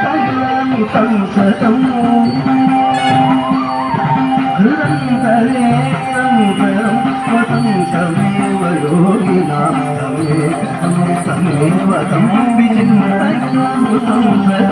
తల్లని సంసతము సంసమేవ సంవిజిన్ సంసత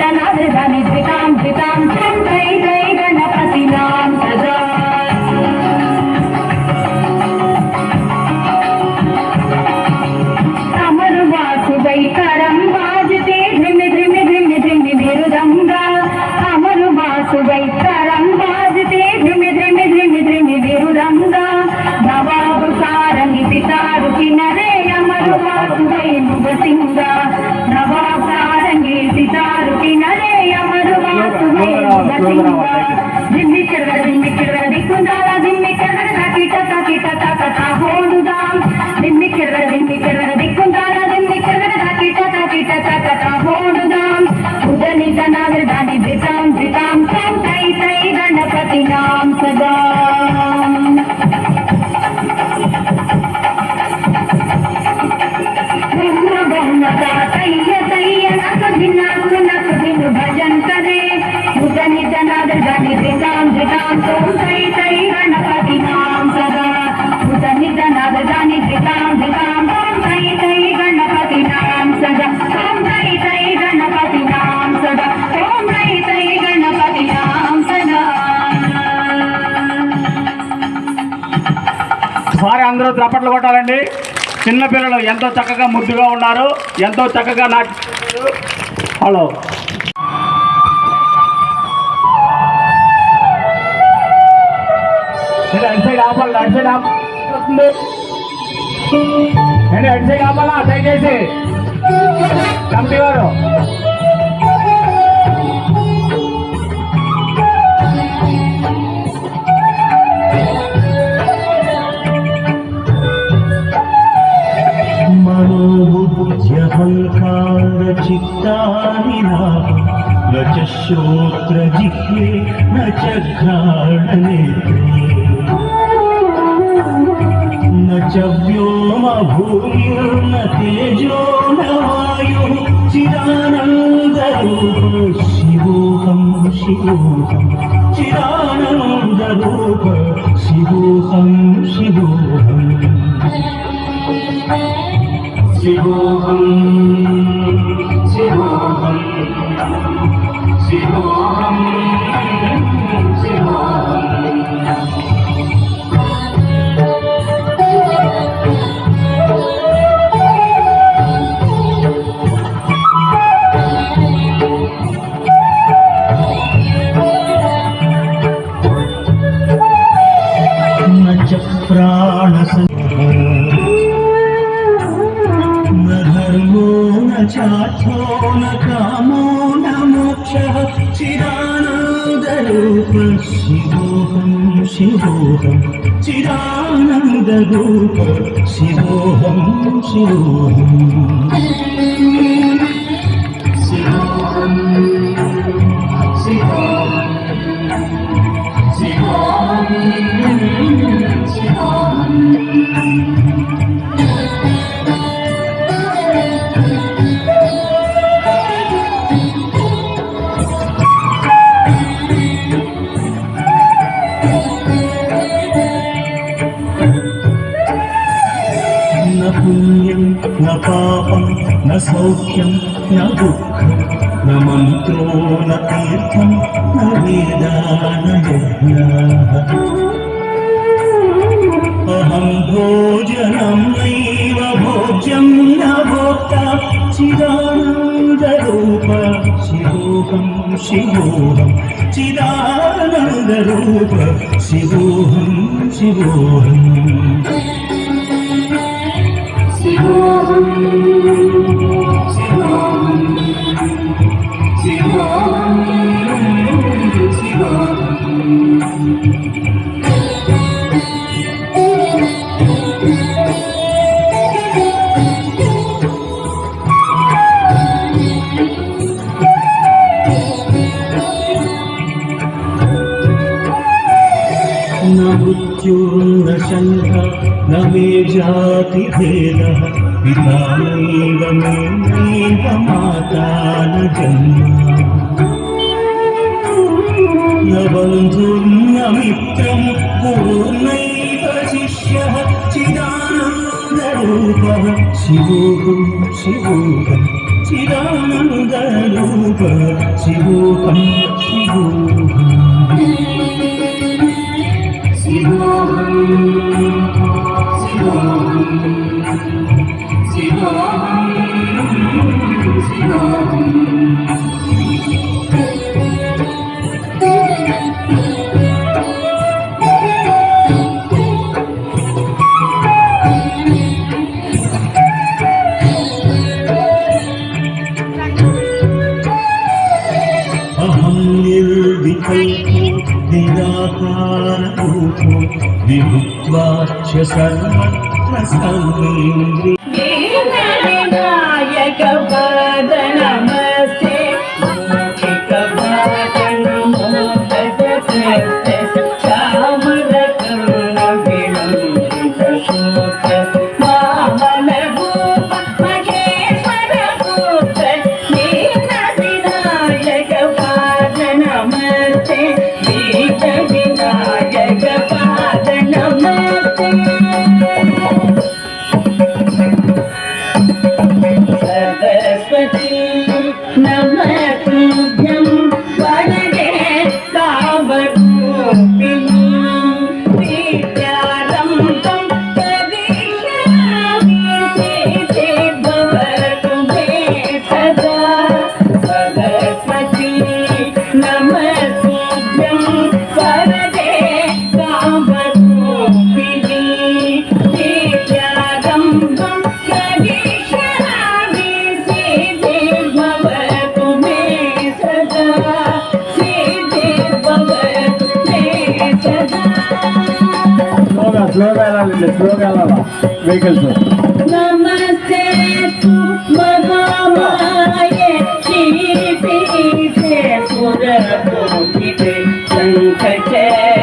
தனாது தனித்து అందరూ చప్పట్లు కొట్టాలండి. చిన్నపిల్లలు ఎంతో చక్కగా ముద్దుగా ఉన్నారు. ఎంతో చక్కగా నాటి హలో. అడిసే కాపాలి అడిసే కాపాలి నేను అడిసే దయచేసి కంపెనీ వారు च श्रोत्रजिह्वे न च घ्राणनेत्रे न च व्योमभूमिर्न तेजो न वायुः चिदानन्दरूप शिवोऽहं शिवोऽहं चिदानन्दरूप शिवोऽहं शिवोऽहम् शिवोऽहं శివోహం చిదానంద రూపం శివోహం శివోహం സൗഖ്യം ന ദുഃഖം ന മന്ത്രോ ന തീർത്ഥം ന വേദാനയജ്ഞ അഹം ഭോജനം നൈവ ഭോജ്യം ന ഭോക്ത ചിദാനന്ദരൂപ ശിവോഹം ശിവോഹം ചിദാനന്ദരൂപ ശിവോഹം ശിവോഹം See you. न मे जातिभेदः पिता नैव मे नैव माता न जन्म न बन्धुर्न मित्रं गुरुर्नैव शिष्यः चिदानन्दरूपः शिवोऽहं शिवोऽहं चिदानन्दरूप शिवोऽहं शिवोऽहम् విభుత్వాక్ష సర్వత్ర సౌంద్రీ No let's స్లోగా వెళ్ళాలి స్లోగా వెళ్ళాలా వెహికల్స్ నమస్తే మహామాయే శ్రీపీఠే పురకోటితే శంఖచక్రధారి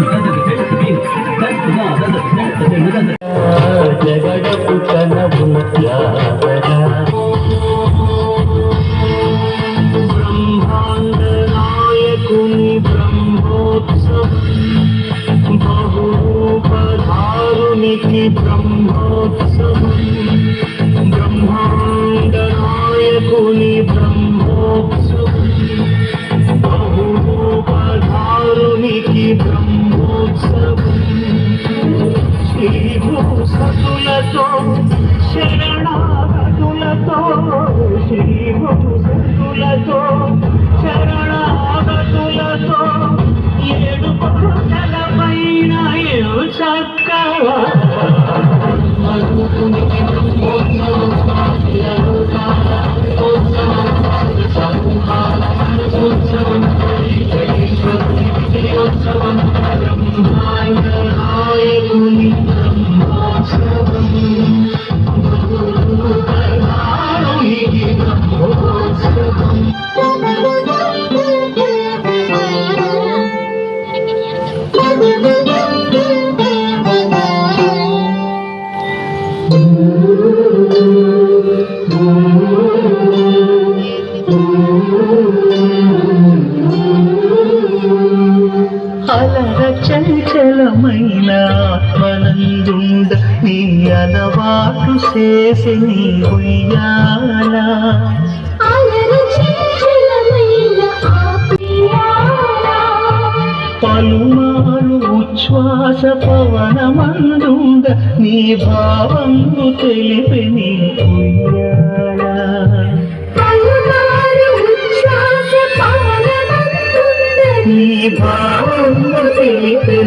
జగడపు చక్కగా అలర చంచలమైన ఆత్మనందుండ నీ అలవాటు చేసి నీ ఉయ్యాల. పలుమారు ఉచ్ఛ్వాస పవనమందుండ నీ భావంగు తెలిపి నీ ఉయ్యాల. నీ భావంగు తెలిపి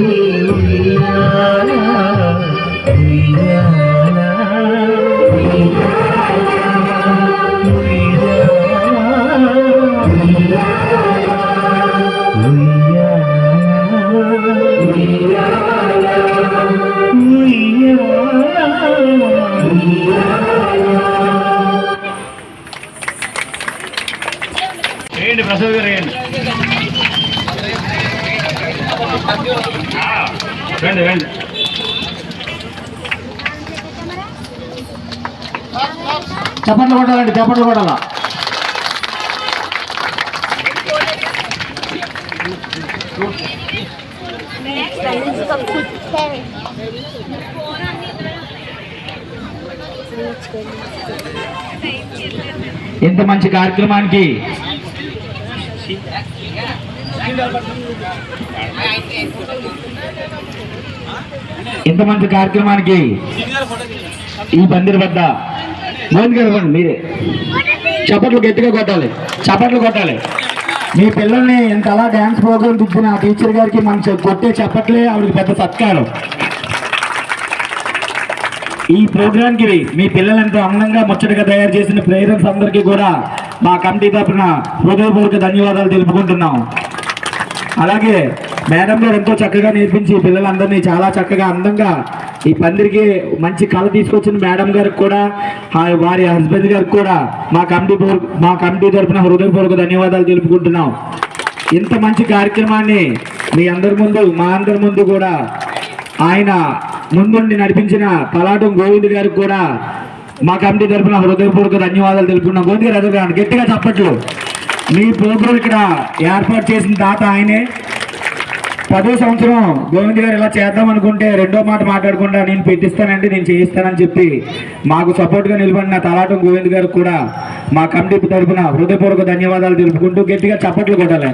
చప్పట్లు కూడా ఇంత మంచి కార్యక్రమానికి ఇంత మంచి కార్యక్రమానికి ఈ పందిరి వద్ద మోహన్ గారు ఇవ్వండి మీరే. చప్పట్లు గట్టిగా కొట్టాలి చప్పట్లు కొట్టాలి. మీ పిల్లల్ని ఇంత అలా డ్యాన్స్ ప్రోగ్రామ్ దిద్దిన ఆ టీచర్ గారికి మనం కొట్టే చప్పట్లే ఆవిడకి పెద్ద సత్కారం. ఈ ప్రోగ్రాంకి మీ పిల్లలు ఎంతో అందంగా ముచ్చటగా తయారు చేసిన ప్రేరన్స్ అందరికీ కూడా మా కమిటీ తరఫున హృదయపూర్వక ధన్యవాదాలు తెలుపుకుంటున్నాం. అలాగే మేడం గారు ఎంతో చక్కగా నేర్పించి పిల్లలందరినీ చాలా చక్కగా అందంగా ఈ పందిరికి మంచి కళ తీసుకొచ్చిన మేడం గారికి కూడా ఆ వారి హస్బెండ్ గారికి కూడా మా కమిటీ మా కమిటీ తరపున హృదయపూర్వక ధన్యవాదాలు తెలుపుకుంటున్నాం. ఇంత మంచి కార్యక్రమాన్ని మీ అందరి ముందు మా అందరి ముందు కూడా ఆయన ముందుండి నడిపించిన పలాటం గోవింద్ గారికి కూడా మా కమిటీ తరపున హృదయపూర్వక ధన్యవాదాలు తెలుపుకున్నాం గోవింద్ గారు గట్టిగా చెప్పట్లు మీ ప్రోగ్రాం ఇక్కడ ఏర్పాటు చేసిన దాత ఆయనే. పదో సంవత్సరం గోవింద్ గారు ఇలా చేద్దాం అనుకుంటే రెండో మాట మాట్లాడకుండా నేను పెట్టిస్తానండి నేను చేయిస్తానని చెప్పి మాకు సపోర్ట్గా నిలబడిన తలాటం గోవింద్ గారికి కూడా మా కమిటీ తరపున హృదయపూర్వక ధన్యవాదాలు తెలుపుకుంటూ గట్టిగా చప్పట్లు కొట్టాలి.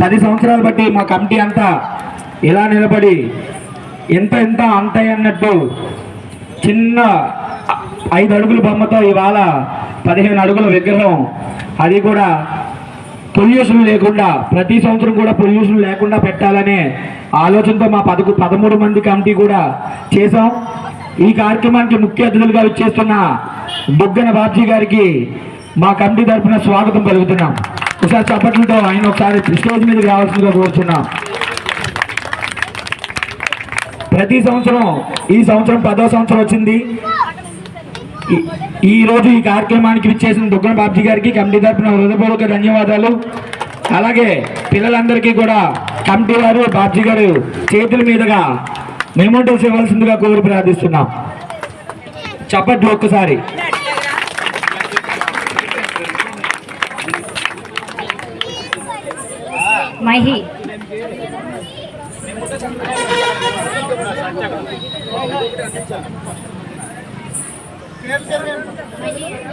పది సంవత్సరాలు బట్టి మా కమిటీ అంతా ఇలా నిలబడి ఎంత ఎంత అంతాయి అన్నట్టు చిన్న ఐదు అడుగుల బొమ్మతో ఇవాళ పదిహేను అడుగుల విగ్రహం అది కూడా పొల్యూషన్ లేకుండా ప్రతి సంవత్సరం కూడా పొల్యూషన్ లేకుండా పెట్టాలనే ఆలోచనతో మా పదకు పదమూడు మంది కమిటీ కూడా చేశాం. ఈ కార్యక్రమానికి ముఖ్య అతిథులుగా వచ్చేస్తున్న బుగ్గన బాబ్జీ గారికి మా కమిటీ తరఫున స్వాగతం పలుకుతున్నాం. ఒకసారి చప్పట్లతో ఆయన ఒకసారి స్టేజ్ మీదకి రావాల్సిందిగా కోరుతున్నాం ప్రతి సంవత్సరం ఈ సంవత్సరం పదో సంవత్సరం వచ్చింది. ఈ- ఈ రోజు ఈ కార్యక్రమానికి విచ్చేసిన దుగ్గన బాబ్జీ గారికి కమిటీ తరఫున హృదయపూర్వక ధన్యవాదాలు. అలాగే పిల్లలందరికీ కూడా కమిటీ వారు బాబ్జీ గారు చేతుల మీదుగా మెమోటోస్ ఇవ్వాల్సిందిగా కోరి ప్రార్థిస్తున్నాం. చప్పట్లు ఒక్కసారి. మహి.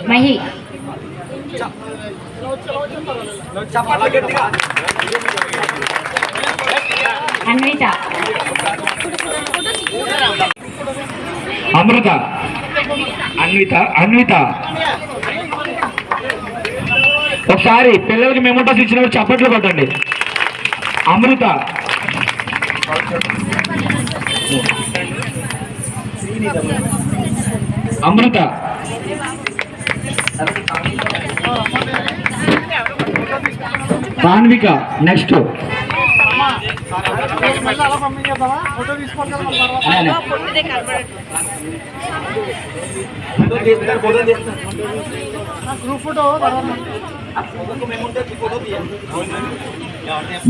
మహి. అన్విత. అమృత. అన్విత అన్విత. ఒకసారి పిల్లలకి మెమోటోస్ ఇచ్చినప్పుడు చప్పట్లు కొట్టండి. అమృత. అమృత. సాన్విక నెక్స్ట్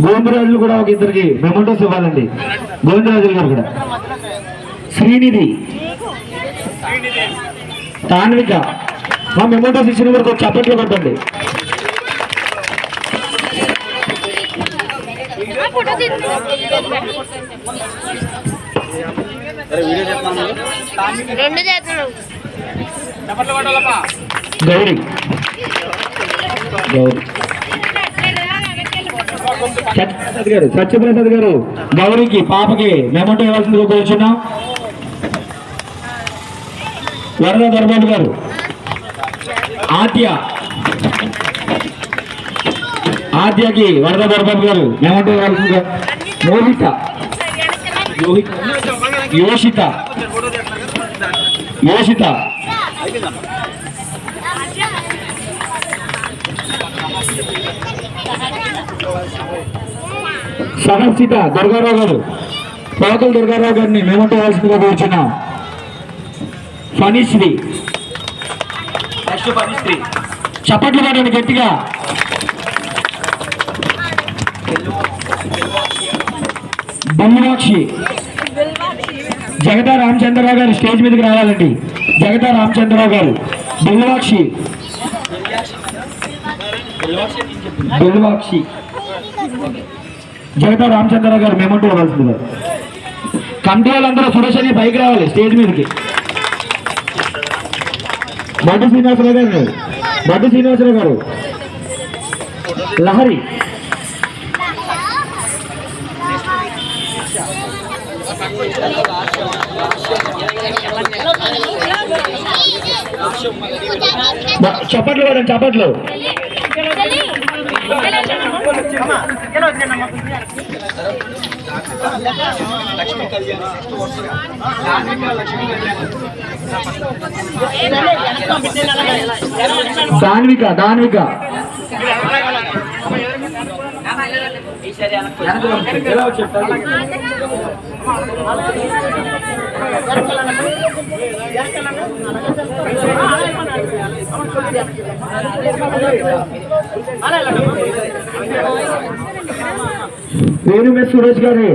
గోవిందరాజులు కూడా ఒక ఇద్దరికి మెమోటోస్ ఇవ్వాలండి. గోవిందరాజులు గారు కూడా. శ్రీనిధి. తాన్విక మా మెమోటోస్ ఇచ్చిన వరకు చప్పట్లు కొట్టండి. గౌరీ. గౌరీ. సత్యప్రసాద్ గారు సత్యప్రసాద్ గారు గౌరీకి పాపకి మెమోటో ఇవ్వాల్సిందిగా కోరుచున్నాం వరద ధర్మాన్ గారు. ఆద్య. ఆద్యకి వరద ధర్మాడు గారు. మెమోటో మోహిత. యోహిత యోషిత. యోషిత. సహర్షిత దుర్గారావు గారు. పోకల దుర్గారావు గారిని మేమంటే వాల్సిందిగా కూర్చున్నాం. ఫణిశ్రీ నెక్స్ట్ ఫణిశ్రీ చప్పట్లు పడండి గట్టిగా. బొమ్మనాక్షి జగతా రామచంద్రరావు గారు స్టేజ్ మీదకి రావాలండి. జగతా రామచంద్రరావు గారు. బిల్వాక్షి. బిల్వాక్షి. జగతా రామచంద్రరావు గారు మేమంటూ ఇవ్వాల్సింది. కమిటీ వాళ్ళందరూ సురేష్ అని పైకి రావాలి స్టేజ్ మీదకి. బడ్డు శ్రీనివాసరావు గారు బడ్డు శ్రీనివాసరావు గారు లహరి చప్పట్లు కదండి చప్పట్లు పడండి చప్పట్లు దాన్విక దాన్విక ఎలా వచ్చారు? వేణుమే సురేష్ గారు